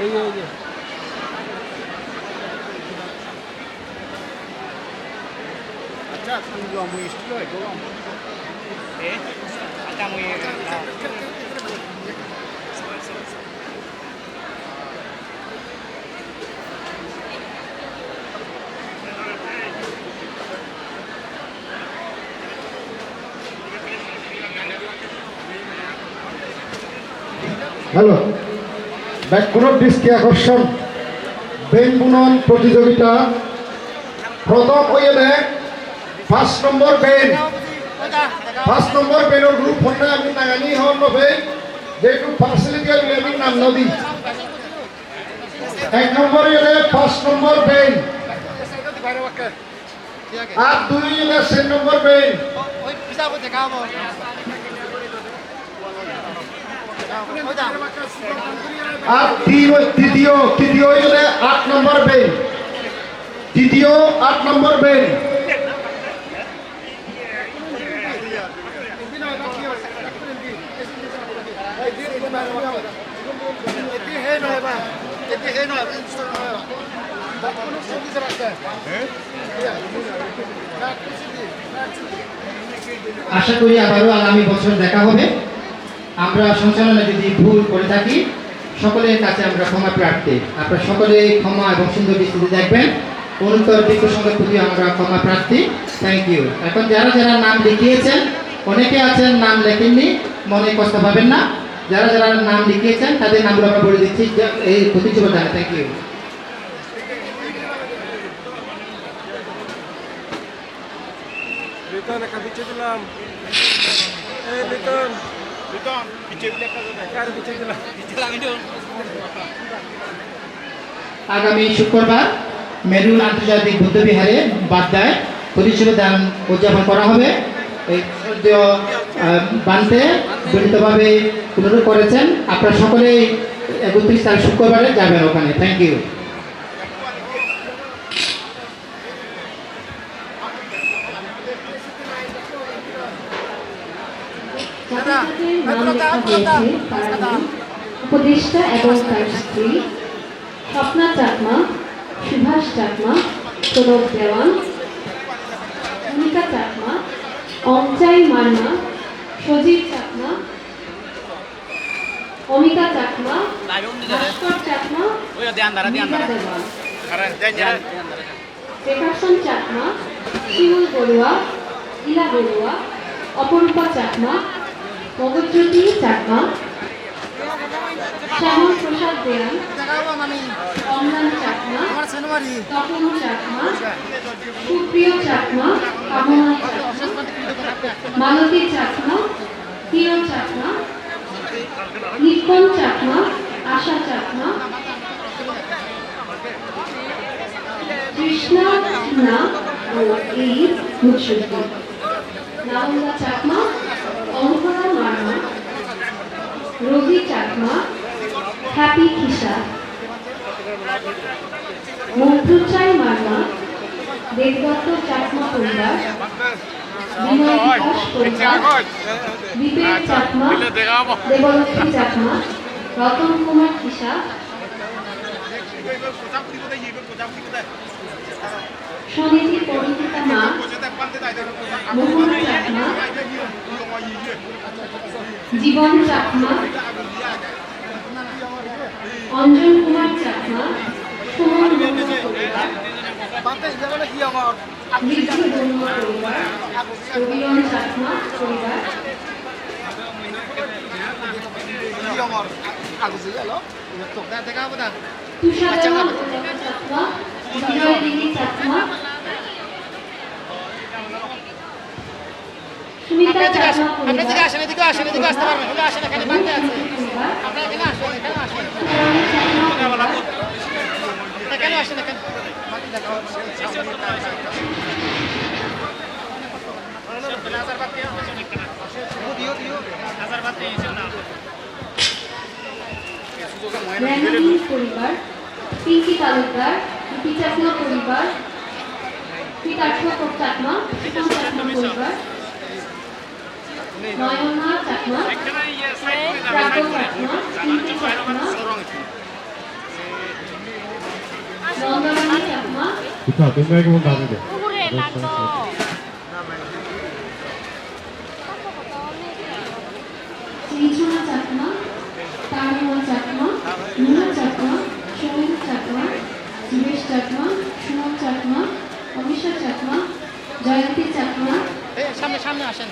এই যে এই যে আচ্ছা তুমি আমি স্টিল হয় গরম Eh? Akan mo yung... background দৃষ্টি আকর্ষণ। বেন বুনন প্রতিযোগিতা। প্রথম দেয় পাঁচ নম্বর বেন পাঁচ নম্বর বেনৰ গ্ৰুপ হন্ডা আমি নাগানি হন নবে যেহেতু পার্সেলিটি আমি নাম নদী এক নম্বর এলে পাঁচ নম্বর বেন আর দুই এলে চার নম্বর বেন আর তৃতীয় তৃতীয় আট নম্বর বেন তৃতীয়, আট নম্বর বেন আশা করি আবারও আগামী বছর দেখা হবে। আমরা সঞ্চালনে যদি ভুল করে থাকি, সকলের কাছে আমরা ক্ষমা প্রার্থী। আপনারা সকলে ক্ষমা এবং সুন্দর দৃষ্টিতে দেখবেন। অনুত্তর বিজ্ঞ সংঘের প্রতি আমরা ক্ষমা প্রার্থী। থ্যাংক ইউ এখন যারা যারা নাম লিখিয়েছেন, অনেকে আছেন, নাম লেখেননি, মনে কষ্ট পাবেন না। যারা যারা নাম লিখিয়েছেন, তাদের নামগুলো আমরা বলে দিচ্ছি। এই প্রতিযোগিতা থ্যাংক ইউ আগামী শুক্রবার মেরুল আন্তর্জাতিক বৌদ্ধবিহারে বাড্ডায় দান উদযাপন করা হবে। বানতে জড়িতভাবে অনুরোধ করেছেন। আপনারা সকলেই একত্রিশ তারিখ শুক্রবারে যাবেন ওখানে। থ্যাংক ইউ জাতিসংঘের নাম লেখা হয়েছে তার নাম উপদেষ্টা এবং তার স্ত্রী স্বপ্না চাকমা সুভাষ চাকমা প্রণব দেওয়ান ভূমিকা চাকমা অঞ্চাই মান্না সজীব চাকমা অমিতা চাকমা ভাস্কর চাকমা. প্রকাশন চাকমা শিমুল বড়ুয়া ইলা বড়ুয়া অপরূপা চাকমা মগজ্যোতি চাকমা শ্যামল প্রসাদ দেখাবো অমলান চাকমা, তপন চাকমা, সুপ্রিয় চাকমা, কামনা মালতী চাকমা হিরো চাকমা, নিপন চাকমা, আশা চাকমা, কৃষ্ণা সিনহা ও এই মুৎসুদ্দি নাহন্দা চাকমা অঙ্করা মার্মা চাকমা হ্যাপি খিসা মন্ত্রচাই মার্মা দেবদত্ত চাকমা পরিবার, বিনয় বিকাশ পরিবার বিবেক চাকমা, দেবলক্ষ্মী চাকমা, রতন কুমার খিসা স্বনীতি পরিচিতা মা, মোহন চাকমা, জীবন চাকমা অঞ্জন কুমার চাকমা সুমন পরিবার চাকমা পরিবার। তুষারমা চাকমা বিজয় দেবী চাকমা। সুমিতা চাকমা পরিবার পিঙ্কি তালুকদার পিচাকমা পরিবার পিতাকমা চাকমা চাকমা পরিবার নয়না চাকমা রাঘব চাকমা নন্দরানী চাকমা। তোমরা কেমন তামিমা চাকমা মুনা চাকমা সমীর চাকমা জীবেশ চাকমা সুমন চাকমা অমিশা চাকমা জয়ন্তী চাকমা। সামনে সামনে আসেন।